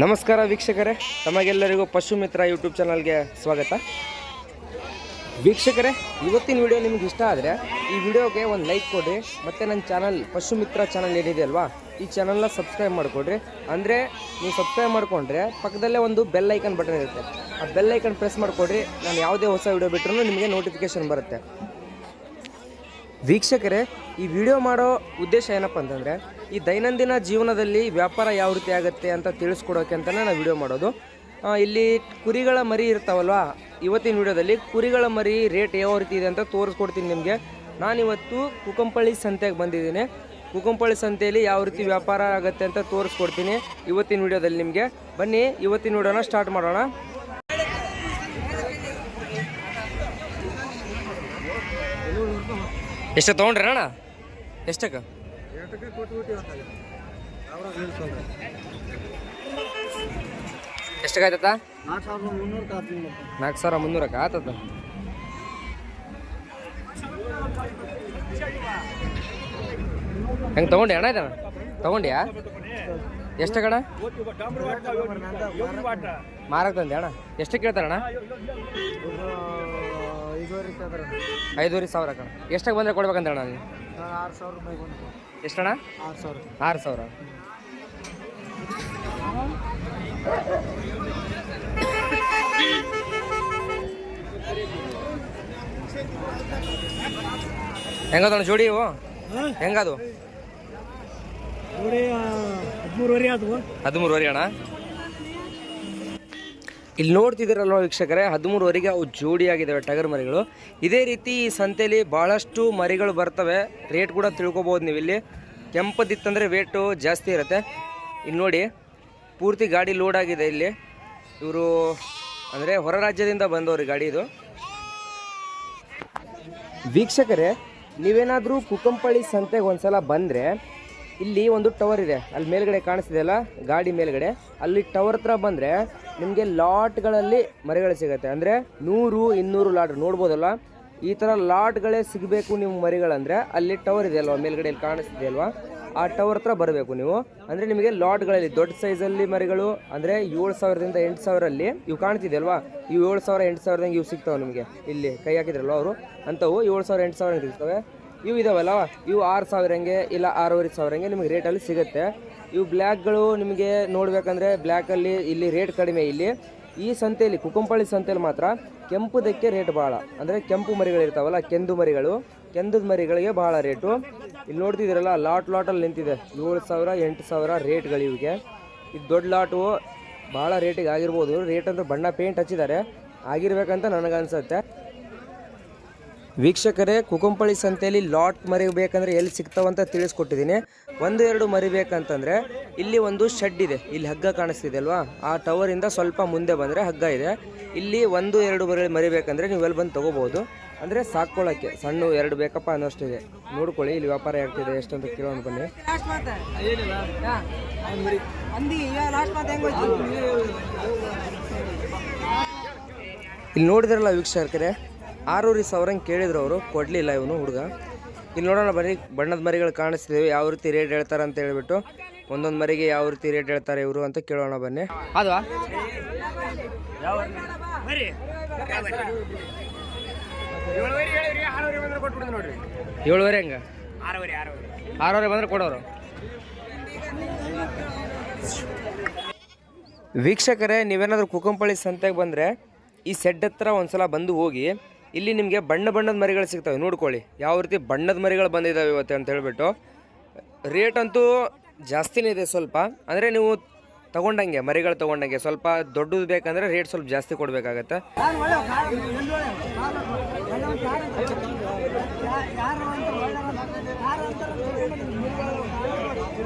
ನಮಸ್ಕಾರ ವೀಕ್ಷಕರೇ, ತಮಗೆಲ್ಲರಿಗೂ ಪಶು ಮಿತ್ರ ಯೂಟ್ಯೂಬ್ ಚಾನಲ್ಗೆ ಸ್ವಾಗತ. ವೀಕ್ಷಕರೇ, ಇವತ್ತಿನ ವಿಡಿಯೋ ನಿಮ್ಗೆ ಇಷ್ಟ ಆದರೆ ಈ ವಿಡಿಯೋಗೆ ಒಂದು ಲೈಕ್ ಕೊಡ್ರಿ, ಮತ್ತು ನನ್ನ ಚಾನಲ್ ಪಶು ಮಿತ್ರ ಚಾನಲ್ ಏನಿದೆ ಅಲ್ವಾ, ಈ ಚಾನಲ್ನ ಸಬ್ಸ್ಕ್ರೈಬ್ ಮಾಡಿಕೊಡ್ರಿ. ಅಂದರೆ ನೀವು ಸಬ್ಸ್ಕ್ರೈಬ್ ಮಾಡಿಕೊಂಡ್ರೆ ಪಕ್ಕದಲ್ಲೇ ಒಂದು ಬೆಲ್ ಐಕನ್ ಬಟನ್ ಇರುತ್ತೆ. ಆ ಬೆಲ್ ಐಕನ್ ಪ್ರೆಸ್ ಮಾಡಿಕೊಡ್ರಿ, ನಾನು ಯಾವುದೇ ಹೊಸ ವಿಡಿಯೋ ಬಿಟ್ಟರೂ ನಿಮಗೆ ನೋಟಿಫಿಕೇಶನ್ ಬರುತ್ತೆ. ವೀಕ್ಷಕರೇ, ಈ ವಿಡಿಯೋ ಮಾಡೋ ಉದ್ದೇಶ ಏನಪ್ಪ ಅಂತಂದರೆ, ಈ ದೈನಂದಿನ ಜೀವನದಲ್ಲಿ ವ್ಯಾಪಾರ ಯಾವ ರೀತಿ ಆಗುತ್ತೆ ಅಂತ ತಿಳಿಸ್ಕೊಡೋಕೆ ಅಂತಲೇ ನಾನು ವಿಡಿಯೋ ಮಾಡೋದು. ಇಲ್ಲಿ ಕುರಿಗಳ ಮರಿ ಇರ್ತಾವಲ್ವ, ಇವತ್ತಿನ ವಿಡಿಯೋದಲ್ಲಿ ಕುರಿಗಳ ಮರಿ ರೇಟ್ ಯಾವ ರೀತಿ ಇದೆ ಅಂತ ತೋರಿಸ್ಕೊಡ್ತೀನಿ ನಿಮಗೆ. ನಾನಿವತ್ತು ಕುಕಂಪಳ್ಳಿ ಸಂತೆಗೆ ಬಂದಿದ್ದೀನಿ. ಕುಕಂಪಳ್ಳಿ ಸಂತೆಯಲ್ಲಿ ಯಾವ ರೀತಿ ವ್ಯಾಪಾರ ಆಗುತ್ತೆ ಅಂತ ತೋರಿಸ್ಕೊಡ್ತೀನಿ ಇವತ್ತಿನ ವಿಡಿಯೋದಲ್ಲಿ ನಿಮಗೆ. ಬನ್ನಿ, ಇವತ್ತಿನ ವಿಡಿಯೋನ ಸ್ಟಾರ್ಟ್ ಮಾಡೋಣ. ಎಷ್ಟು ತಗೊಂಡ್ರಿ ಅಣ್ಣ? ಎಷ್ಟಕ್ಕೆ? ಎಷ್ಟಕ್ಕೆ ಆಯ್ತದ ನಾಲ್ಕು ಸಾವಿರ ಮುನ್ನೂರಕ್ಕೆ ಆತದ? ಹೆಂಗೆ ತೊಗೊಂಡಿ ಅಣ್ಣ ಇದಣ್ಣ ತೊಗೊಂಡ್ಯಾ? ಎಷ್ಟ ಮಾರಕ್ಕೆ ತಂದೆ ಅಣ್ಣ? ಎಷ್ಟು ಕೇಳ್ತಾರಣ್ಣ? ಐದುವರೆ ಸಾವಿರ ಕಣ. ಎಷ್ಟಾಗ ಬಂದರೆ ಕೊಡ್ಬೇಕಂತ ಅಣ್ಣ ನೀವು ಆರು ಸಾವಿರ ರೂಪಾಯಿ ಎಷ್ಟಣ್ಣ? ಆರು ಸಾವಿರ. ಆರು ಸಾವಿರ. ಹೆಂಗದಣ್ಣ ಜೋಡಿ ಇವು? ಹೆಂಗದು? ಹದಿಮೂರುವರೆ ಆದವು. ಹದಿಮೂರುವರೆ ಅಣ್ಣ? ಇಲ್ಲಿ ನೋಡ್ತಿದ್ದೀರಲ್ವ ವೀಕ್ಷಕರೇ, ಹದಿಮೂರುವರೆಗೆ ಅವು ಜೋಡಿಯಾಗಿದ್ದಾವೆ ಟಗರ್ ಮರಿಗಳು. ಇದೇ ರೀತಿ ಈ ಸಂತೆಯಲ್ಲಿ ಭಾಳಷ್ಟು ಮರಿಗಳು ಬರ್ತವೆ. ರೇಟ್ ಕೂಡ ತಿಳ್ಕೊಬೋದು ನೀವು ಇಲ್ಲಿ ಕೆಂಪದಿತ್ತಂದರೆ ರೇಟು ಜಾಸ್ತಿ ಇರುತ್ತೆ. ಇಲ್ಲಿ ನೋಡಿ, ಪೂರ್ತಿ ಗಾಡಿ ಲೋಡ್ ಆಗಿದೆ ಇಲ್ಲಿ. ಇವರು ಅಂದರೆ ಹೊರ ರಾಜ್ಯದಿಂದ ಬಂದವರು ಗಾಡಿ ಇದು. ವೀಕ್ಷಕರೇ, ನೀವೇನಾದರೂ ಕುಕ್ಕಂಪಳ್ಳಿ ಸಂತೆಗೆ ಒಂದ್ಸಲ ಬಂದರೆ, ಇಲ್ಲಿ ಒಂದು ಟವರ್ ಇದೆ. ಅಲ್ಲಿ ಮೇಲ್ಗಡೆ ಕಾಣಿಸ್ತಿದೆಯಲ್ಲ, ಗಾಡಿ ಮೇಲ್ಗಡೆ. ಅಲ್ಲಿ ಟವರ್ ಹತ್ರ ಬಂದರೆ ನಿಮಗೆ ಲಾಟ್ಗಳಲ್ಲಿ ಮರಿಗಳು ಸಿಗುತ್ತೆ. ಅಂದರೆ ನೂರು, ಇನ್ನೂರು ಲಾಟ್ ನೋಡ್ಬೋದಲ್ಲ ಈ ಥರ ಲಾಟ್ಗಳೇ ಸಿಗಬೇಕು ನಿಮ್ಮ ಮರಿಗಳಂದರೆ ಅಲ್ಲಿ ಟವರ್ ಇದೆ ಅಲ್ವಾ? ಮೇಲ್ಗಡೆ ಕಾಣಿಸ್ತಿದೆ ಅಲ್ವಾ? ಆ ಟವರ್ ಹತ್ರ ಬರಬೇಕು ನೀವು. ಅಂದರೆ ನಿಮಗೆ ಲಾಟ್ಗಳಲ್ಲಿ ದೊಡ್ಡ ಸೈಜಲ್ಲಿ ಮರಿಗಳು, ಅಂದರೆ ಏಳು ಸಾವಿರದಿಂದ ಎಂಟು ಸಾವಿರಲ್ಲಿ ಇವು ಕಾಣ್ತಿದೆ ಅಲ್ವಾ? ಇವು ಏಳು ಸಾವಿರ, ಎಂಟು ಸಾವಿರದಂಗೆ ಇವು ಸಿಗ್ತಾವೆ ನಿಮಗೆ. ಇಲ್ಲಿ ಕೈ ಹಾಕಿದ್ರಲ್ವ ಅವರು. ಅಂಥವು ಏಳು ಸಾವಿರ, ಎಂಟು ಸಾವಿರ ಸಿಗ್ತವೆ. ಇವು ಇದಾವಲ್ಲ, ಇವು ಆರು ಸಾವಿರಂಗೆ ಇಲ್ಲ ಆರೂವರೆ ಸಾವಿರಂಗೆ ನಿಮಗೆ ರೇಟಲ್ಲಿ ಸಿಗುತ್ತೆ. ಇವು ಬ್ಲ್ಯಾಕ್ಗಳು ನಿಮಗೆ ನೋಡಬೇಕಂದ್ರೆ ಬ್ಲ್ಯಾಕಲ್ಲಿ ಇಲ್ಲಿ ರೇಟ್ ಕಡಿಮೆ ಇಲ್ಲಿ. ಈ ಸಂತೆಯಲ್ಲಿ ಕುಕುಂಪಳ್ಳಿ ಸಂತೆಯಲ್ಲಿ ಮಾತ್ರ ಕೆಂಪುದಕ್ಕೆ ರೇಟ್ ಭಾಳ ಅಂದರೆ ಕೆಂಪು ಮರಿಗಳು ಇರ್ತಾವಲ್ಲ, ಕೆಂದು ಮರಿಗಳು. ಕೆಂದದ ಮರಿಗಳಿಗೆ ಭಾಳ ರೇಟು ಇಲ್ಲಿ ನೋಡ್ತಿದ್ದೀರಲ್ಲ ಲಾಟ್ ಲಾಟಲ್ಲಿ ನಿಂತಿದೆ. ಏಳು ಸಾವಿರ, ಎಂಟು ಸಾವಿರ ರೇಟ್ಗಳು ಇವಿಗೆ. ಇದು ದೊಡ್ಡ ಲಾಟು ಭಾಳ ರೇಟಿಗೆ ಆಗಿರ್ಬೋದು. ರೇಟ್ ಅಂದ್ರೆ ಬಣ್ಣ ಪೇಂಟ್ ಹಚ್ಚಿದ್ದಾರೆ. ಆಗಿರ್ಬೇಕಂತ ನನಗನ್ಸುತ್ತೆ. ವೀಕ್ಷಕರೇ ಕುಕುಂಪಳ್ಳಿ ಸಂತೆಯಲ್ಲಿ ಲಾಟ್ ಮರಿಬೇಕಂದ್ರೆ ಎಲ್ಲಿ ಸಿಗ್ತಾವಂತ ತಿಳಿಸ್ಕೊಟ್ಟಿದ್ದೀನಿ. ಒಂದು ಎರಡು ಮರಿಬೇಕಂತಂದ್ರೆ ಇಲ್ಲಿ ಒಂದು ಶೆಡ್ ಇದೆ. ಇಲ್ಲಿ ಹಗ್ಗ ಕಾಣಿಸ್ತಿದೆ ಅಲ್ವಾ? ಆ ಟವರಿಂದ ಸ್ವಲ್ಪ ಮುಂದೆ ಬಂದರೆ ಹಗ್ಗ ಇದೆ. ಇಲ್ಲಿ ಒಂದು ಎರಡು ಮರಿ ಮರಿಬೇಕಂದ್ರೆ ನೀವು ಎಲ್ಲಿ ಬಂದು ತೊಗೋಬೋದು ಅಂದರೆ ಸಾಕ್ಕೊಳ್ಳೋಕ್ಕೆ ಸಣ್ಣ ಎರಡು ಬೇಕಪ್ಪ ಅನ್ನೋಷ್ಟಿದೆ ನೋಡ್ಕೊಳ್ಳಿ ಇಲ್ಲಿ ವ್ಯಾಪಾರ ಆಗ್ತಿದೆ ಎಷ್ಟು ಅಂತ ಕೇಳೋಣ ಬನ್ನಿ. ಇಲ್ಲಿ ನೋಡಿದ್ರಲ್ಲ ವೀಕ್ಷಕರೇ ಆರೂವರೆ ಸಾವಿರ ಹಂಗೆ ಕೇಳಿದ್ರು ಅವರು ಕೊಡಲಿಲ್ಲ ಇವನು ಹುಡುಗ. ಇಲ್ಲಿ ನೋಡೋಣ ಬರೀ ಬಣ್ಣದ ಮರಿಗಳು ಕಾಣಿಸ್ತಿದ್ದೇವೆ ಯಾವ ರೀತಿ ರೇಟ್ ಹೇಳ್ತಾರೆ ಅಂತ ಹೇಳ್ಬಿಟ್ಟು ಒಂದೊಂದು ಮರಿಗೆ ಯಾವ ರೀತಿ ರೇಟ್ ಹೇಳ್ತಾರೆ ಇವರು ಅಂತ ಕೇಳೋಣ ಬನ್ನಿ. ಅದು ಏಳುವರೆ ಹಂಗ? ಆರೂವರೆ ಬಂದ್ರೆ ಕೊಡೋರು. ವೀಕ್ಷಕರೇ ನೀವೇನಾದರೂ ಕುಕಂಪಳ್ಳಿ ಸಂತೆಗೆ ಬಂದರೆ ಈ ಸೆಡ್ ಹತ್ರ ಒಂದ್ಸಲ ಬಂದು ಹೋಗಿ ಇಲ್ಲಿ ನಿಮಗೆ ಬಣ್ಣ ಬಣ್ಣದ ಮರಿಗಳು ಸಿಗ್ತವೆ, ನೋಡ್ಕೊಳ್ಳಿ. ಯಾವ ರೀತಿ ಬಣ್ಣದ ಮರಿಗಳು ಬಂದಿದ್ದಾವೆ ಇವತ್ತು ಅಂತ ಹೇಳಿಬಿಟ್ಟು. ರೇಟ್ ಅಂತೂ ಜಾಸ್ತಿನೇ ಇದೆ ಸ್ವಲ್ಪ. ಅಂದರೆ ನೀವು ತಗೊಂಡಂಗೆ, ಮರಿಗಳು ತಗೊಂಡಂಗೆ ಸ್ವಲ್ಪ ದೊಡ್ಡದು ಬೇಕಂದ್ರೆ ರೇಟ್ ಸ್ವಲ್ಪ ಜಾಸ್ತಿ ಕೊಡಬೇಕಾಗತ್ತೆ.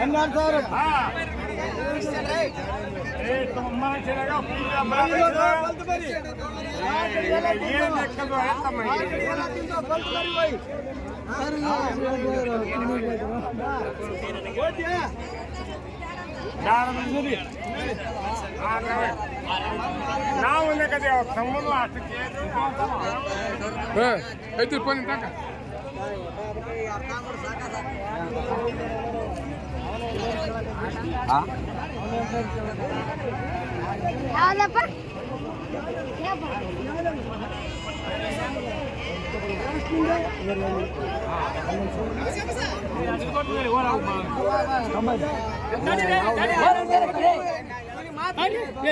ಹನ್ನೆರಡು ಸಾವಿರ ನಾವು ಕತೆ ಸಂಬಂಧ ಅಷ್ಟಕ್ಕೆ ಐತಿ ಫೋನ್ ತಕ ಯಾವ್ದಪ್ಪ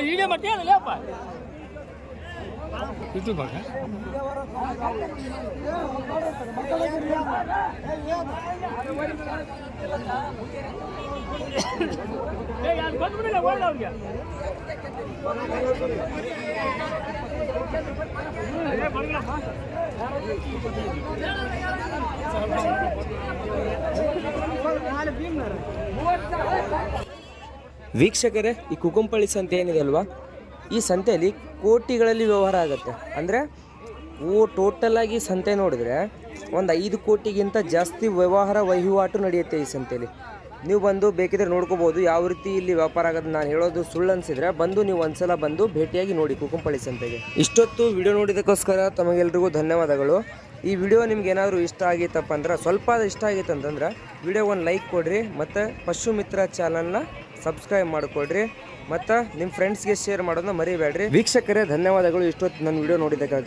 ಹೀಗೆ ಮತ್ತೆ ಅಲ್ಲಪ್ಪ ಇದು ಬಾಗ ಬಂದ್ಬಿಡಿಲ್ಲ ಒಳ್ಳೆ ಅವ್ರಿಗೆ ವೀಕ್ಷಕರೇ, ಈ ಕುಕುಂಪಳ್ಳಿ ಸಂತೆ ಏನಿದೆ ಅಲ್ವಾ? ಈ ಸಂತೆಯಲ್ಲಿ ಕೋಟಿಗಳಲ್ಲಿ ವ್ಯವಹಾರ ಆಗುತ್ತೆ. ಅಂದರೆ, ಓ ಟೋಟಲ್ ಆಗಿ ಸಂತೆ ನೋಡಿದ್ರೆ ಒಂದು ಐದು ಕೋಟಿಗಿಂತ ಜಾಸ್ತಿ ವ್ಯವಹಾರ ವಹಿವಾಟು ನಡೆಯುತ್ತೆ ಈ ಸಂತೆಯಲ್ಲಿ. ನೀವು ಬಂದು ಬೇಕಿದ್ರೆ ನೋಡ್ಕೋಬೋದು. ಯಾವ ರೀತಿ ಇಲ್ಲಿ ವ್ಯಾಪಾರ ಆಗೋದು ನಾನು ಹೇಳೋದು ಸುಳ್ಳು ಅನ್ಸಿದ್ರೆ ಬಂದು ನೀವು ಒಂದ್ಸಲ ಬಂದು ಭೇಟಿಯಾಗಿ ನೋಡಿ ಕುಕುಂಪಳ್ಳಿ ಸಂತೆಗೆ ಇಷ್ಟೊತ್ತು ವಿಡಿಯೋ ನೋಡಿದಕ್ಕೋಸ್ಕರ ತಮಗೆಲ್ರಿಗೂ ಧನ್ಯವಾದಗಳು. ಈ ವಿಡಿಯೋ ನಿಮ್ಗೆ ಏನಾದರೂ ಇಷ್ಟ ಆಗಿತ್ತಪ್ಪ ಅಂದ್ರೆ, ಸ್ವಲ್ಪ ಇಷ್ಟ ಆಗಿತ್ತು ಅಂತಂದ್ರೆ ವಿಡಿಯೋ ಒಂದು ಲೈಕ್ ಕೊಡಿರಿ, ಮತ್ತು ಪಶು ಮಿತ್ರ ಚಾನಲ್ನ ಸಬ್ಸ್ಕ್ರೈಬ್ ಮಾಡಿಕೊಡ್ರಿ, ಮತ್ತು ನಿಮ್ಮ ಫ್ರೆಂಡ್ಸ್ಗೆ ಶೇರ್ ಮಾಡೋದನ್ನ ಮರಿಬೇಡ್ರಿ. ವೀಕ್ಷಕರೇ, ಧನ್ಯವಾದಗಳು ಇಷ್ಟೊತ್ತು ನನ್ನ ವಿಡಿಯೋ ನೋಡಿದ್ದಕ್ಕಾಗಿ.